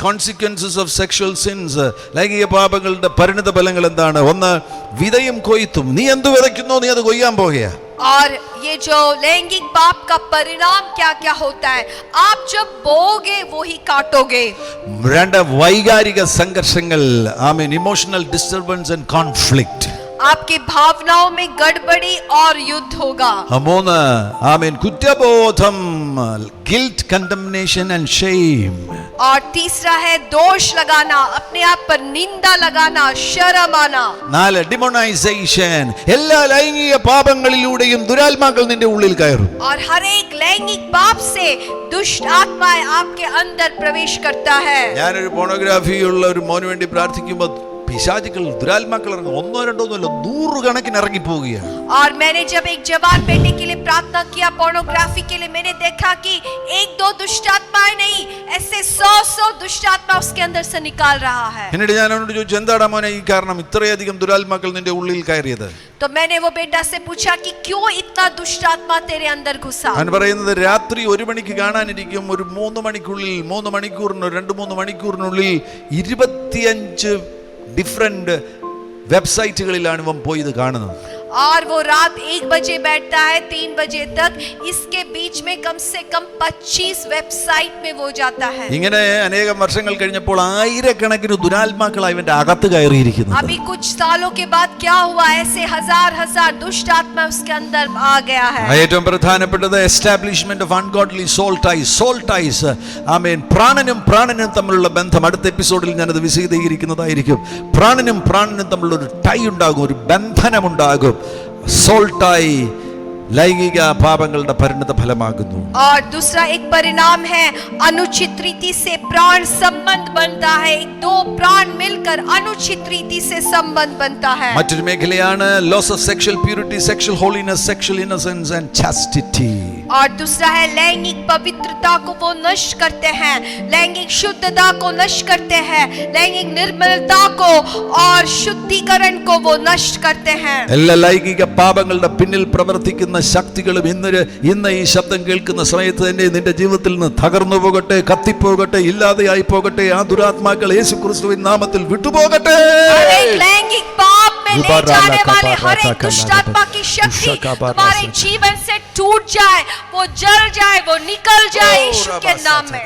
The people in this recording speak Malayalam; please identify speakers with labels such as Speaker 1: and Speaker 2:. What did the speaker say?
Speaker 1: കോൺസിക്വൻസസ് ഓഫ് സെക്ഷൽ സിൻസ് ലൈംഗിക പാപങ്ങളുടെ പരിണിത ഫലങ്ങൾ എന്താണ് ഒന്ന് വിതയും കൊയ്ത്തും നീ എന്ത് വിതയ്ക്കുന്നോ നീ അത് കൊയ്യാൻ പോകുക
Speaker 2: और ये जो लैंगिक पाप का परिणाम क्या क्या होता है आप जब बोगे वो ही काटोगे
Speaker 1: രണ്ട് വൈകാരിക സംഘർഷങ്ങൾ I mean emotional disturbance and conflict
Speaker 2: आपकी भावनाओं में गड़बड़ी और युद्ध होगा
Speaker 1: മൂന്ന് ഐ മീൻ കുറ്റബോധം ഗിൽറ്റ് കണ്ടംനേഷൻ ആൻഡ് ഷെയിം
Speaker 2: और तीसरा है दोष लगाना अपने आप पर निंदा लगाना शर्म आना
Speaker 1: നാല് ഡിമോണൈസേഷൻ എല്ലാ ലൈംഗിക പാപങ്ങളിലൂടെയും ദുരാത്മാക്കൾ നിന്റെ ഉള്ളിൽ കയറും
Speaker 2: और हर एक लैंगिक पाप से दुष्ट आत्माएं आपके अंदर प्रवेश करता है
Speaker 1: ഞാനൊരു പോണോഗ്രാഫി ഉള്ള ഒരു മോന് വേണ്ടി പ്രാർത്ഥിക്കുമ്പോൾ പിശാചുക്കൾ ദുരാത്മാക്കൾ ഇറങ്ങും ഒന്നോ രണ്ടോ ഒന്നുമല്ല നൂറുകണക്കിന് ഇറങ്ങി പോവുകയാണ്
Speaker 2: और मैंने जब एक जवान बेटे के लिए प्रार्थना किया पोर्नोग्राफी के लिए मैंने देखा कि एक दो दुष्ट आत्माएं नहीं ऐसे सौ सौ दुष्ट आत्मा उसके अंदर से निकाल रहा है
Speaker 1: എന്നിട്ട് ഞാൻ അവനോട് ചോദിച്ചു എന്താടാ മോനെ ഈ കാരണം ഇത്രയധികം ദുരാത്മാക്കൾ നിന്റെ ഉള്ളിൽ കയറിയത്
Speaker 2: तो मैंने वो बेटा से पूछा कि क्यों इतना दुष्ट आत्मा तेरे अंदर घुसा
Speaker 1: അവൻ പറയുന്നത് രാത്രി ഒരു മണിക്ക് കാണാനിരിക്കും ഒരു മൂന്ന് മണിക്കുള്ളിൽ മൂന്ന് മണിക്കൂറിന് രണ്ട് മൂന്ന് മണിക്കൂറിനുള്ളിൽ ഇരുപത്തിയഞ്ച് ഡിഫറെന്റ് വെബ്സൈറ്റുകളിലാണ് ഇവൻ പോയി ഇത് കാണുന്നത്.
Speaker 2: और वो रात एक बजे बैठता है तीन बजे तक इसके बीच में कम से कम 25 वेबसाइट में वो जाता है
Speaker 1: ഇങ്ങനെ അനേകം വർഷങ്ങൾ കഴിഞ്ഞപ്പോൾ ആയിരക്കണക്കിന് ദുരാത്മാക്കളാണ് ഇവന്റെ അകത്ത് കയറിയിരിക്കുന്നത്
Speaker 2: अभी कुछ सालों के बाद क्या हुआ ऐसे हजार हजार दुष्ट आत्मा उसके अंदर आ गया है
Speaker 1: ഏറ്റവും പ്രധാനപ്പെട്ടത് establishment of ungodly soul ties soul ties ആ മീൻ പ്രാണനും പ്രാണനും തമ്മിലുള്ള ബന്ധം അടുത്ത എപ്പിസോഡിൽ ഞാനത് വിശദീകരിക്കുന്നതായിരിക്കും പ്രാണനും പ്രാണനും തമ്മിലുള്ള ഒരു ടൈ ഉണ്ടാകും ഒരു salt ay ലൈംഗിക പാപങ്ങളുടെ പരിണത ഫലമാകുന്നു
Speaker 2: और दूसरा एक परिणाम है अनुचित रीति से प्राण संबंध बनता है एक दो प्राण मिलकर अनुचित रीति से संबंध बनता है
Speaker 1: മറ്റൊരു മേഖലയാണ് loss of sexual purity sexual holiness sexual innocence and chastity
Speaker 2: और दूसरा है लैंगिक पवित्रता को वो नष्ट करते हैं लैंगिक शुद्धता को नष्ट करते हैं लैंगिक निर्मलता को और शुद्धिकरण को वो नष्ट करते हैं
Speaker 1: എല്ലാ ലൈംഗിക പാപങ്ങളുടെ പിന്നിൽ പ്രവർത്തിക്കുന്ന ശക്തികളും ഇന്ന് ഇന്ന് ഈ ശബ്ദം കേൾക്കുന്ന സമയത്ത് തന്നെ നിന്റെ ജീവിതത്തിൽ നിന്ന് തകർന്നു പോകട്ടെ കത്തിപ്പോകട്ടെ ഇല്ലാതെയായി പോകട്ടെ ആ ദുരാത്മാക്കൾ യേശു ക്രിസ്തുവിൻ നാമത്തിൽ വിട്ടുപോകട്ടെ
Speaker 2: हर एक लैंगिक पाप में ले
Speaker 1: दुबारा
Speaker 2: जाने
Speaker 1: लका
Speaker 2: वाले हर
Speaker 1: बारा
Speaker 2: एक
Speaker 1: का
Speaker 2: दुष्ट
Speaker 1: लारा
Speaker 2: आत्मा की शक्ति
Speaker 1: उषा का बारा
Speaker 2: तुम्हारे
Speaker 1: से।
Speaker 2: जीवन से टूट जाए वो जल जाए वो निकल जाए यीशु के नाम में